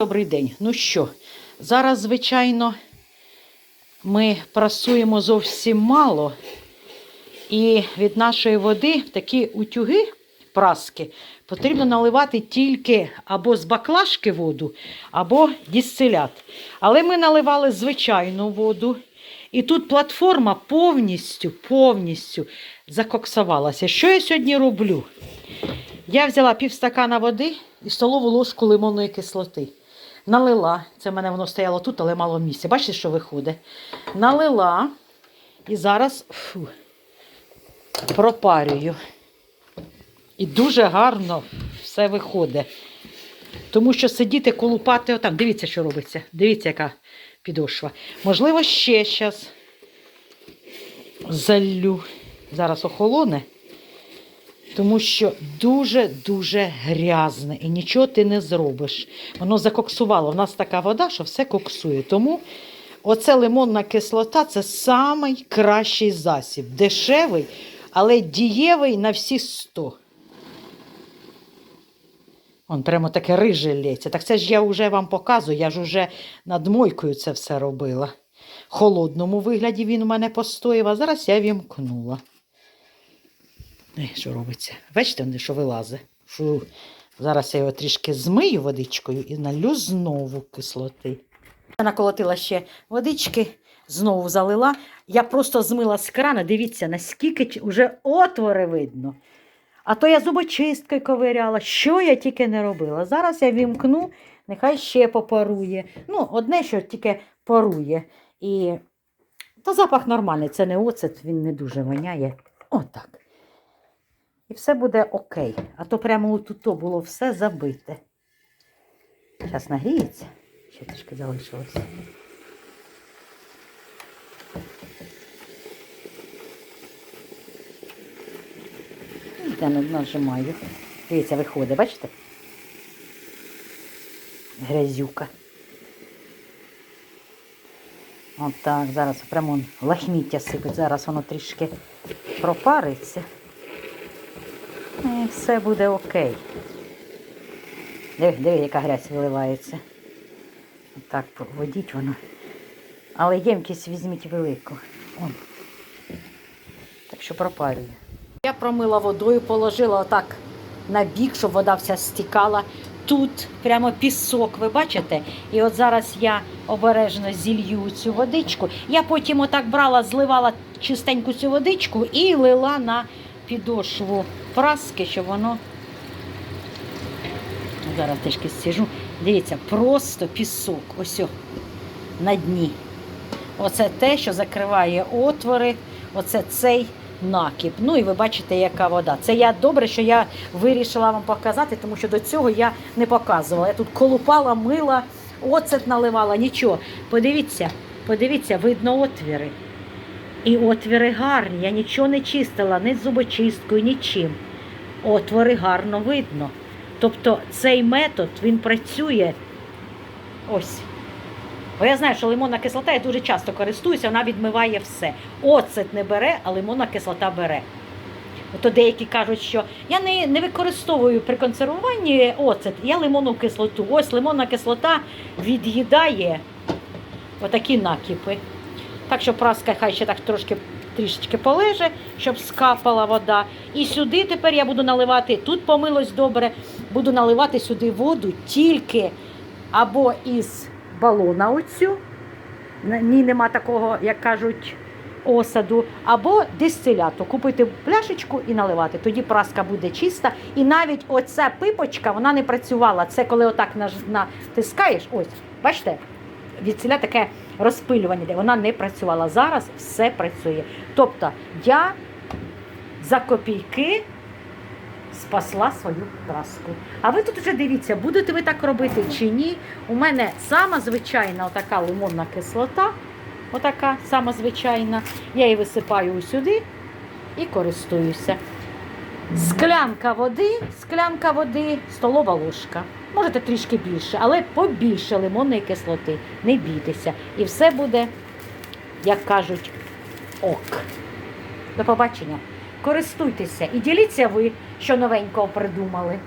Добрий день. Ну що, зараз, звичайно, ми прасуємо зовсім мало. І від нашої води такі утюги праски потрібно наливати тільки або з баклажки воду, або дистилят. Але ми наливали звичайну воду. І тут платформа повністю, повністю закоксувалася. Що я сьогодні роблю? Я взяла півстакана води і столову ложку лимонної кислоти. Налила, це в мене воно стояло тут, але мало місця. Бачите, що виходить? Налила і зараз фу, пропарюю. І дуже гарно все виходить. Тому що сидіти, колупати отам. Дивіться, що робиться. Дивіться, яка підошва. Можливо, ще зараз залю. Зараз охолоне. Тому що дуже-дуже грязне і нічого ти не зробиш. Воно закоксувало. У нас така вода, що все коксує. Тому оце лимонна кислота це найкращий засіб. Дешевий, але дієвий на всі 100. Вон прямо таке риже лється. Так це ж я вже вам показую, я ж уже над мойкою це все робила. В холодному вигляді він у мене постояв, а зараз я вімкнула. Е, Що робиться? Бачите, вони, що вилазить. Фу. Зараз я його трішки змию водичкою і налю знову кислоти. Я наколотила ще водички, знову залила. Я просто змила з крана. Дивіться, наскільки вже отвори видно. А то я зубочисткою ковиряла, що я тільки не робила. Зараз я вімкну, нехай ще попарує. Ну, одне, що тільки парує. І та запах нормальний, це не оцет, він не дуже воняє. Отак. І все буде окей. А то прямо тут було все забите. Зараз нагріється. Ще трішки залишилося. Я нажимаю. Дивіться, виходить, бачите? Грязюка. Отак, зараз прямо лахміття сипить. Зараз воно трішки пропариться. І все буде окей. Диви, диви, яка грязь виливається. Отак проводіть воно. Але ємкість візьміть велику. Он. Так що пропарюю. Я промила водою, положила отак на бік, щоб вода вся стікала. Тут прямо пісок, ви бачите? І от зараз я обережно зілью цю водичку. Я потім отак брала, зливала чистеньку цю водичку і лила на підошву праски, щоб воно. Зараз трішки стіжу. Дивіться, просто пісок. Ось на дні. Оце те, що закриває отвори, оце цей накіп. Ну і ви бачите, яка вода. Це я добре, що я вирішила вам показати, тому що до цього я не показувала. Я тут колупала, мила, оцет наливала, нічого. Подивіться, подивіться, видно отвіри. І отвіри гарні. Я нічого не чистила, ні зубочисткою, нічим. Отвори гарно видно. Тобто цей метод він працює ось. Бо я знаю, що лимонна кислота я дуже часто користуюся, вона відмиває все. Оцет не бере, а лимонна кислота бере. Ото деякі кажуть, що я не, не використовую при консервуванні оцет, я лимонну кислоту. Ось лимонна кислота від'їдає отакі накипи. Так що праска хай ще так трошки трішечки полеже, щоб скапала вода. І сюди тепер я буду наливати, тут помилось добре, буду наливати сюди воду тільки або із балона оцю, ній нема такого, як кажуть, осаду, або дистиляту. Купити пляшечку і наливати. Тоді праска буде чиста. І навіть оця пипочка вона не працювала. Це коли отак натискаєш, ось, бачите, від таке розпилювання, де вона не працювала. Зараз все працює. Тобто я за копійки спасла свою праску. А ви тут вже дивіться, будете ви так робити чи ні. У мене сама звичайна отака лимонна кислота. Отака сама звичайна. Я її висипаю сюди і користуюся. Склянка води, склянка води, столова ложка. Можете трішки більше, але побільше лимонної кислоти. Не бійтеся. І все буде, як кажуть, ок. До побачення. Користуйтеся і діліться ви, що новенького придумали.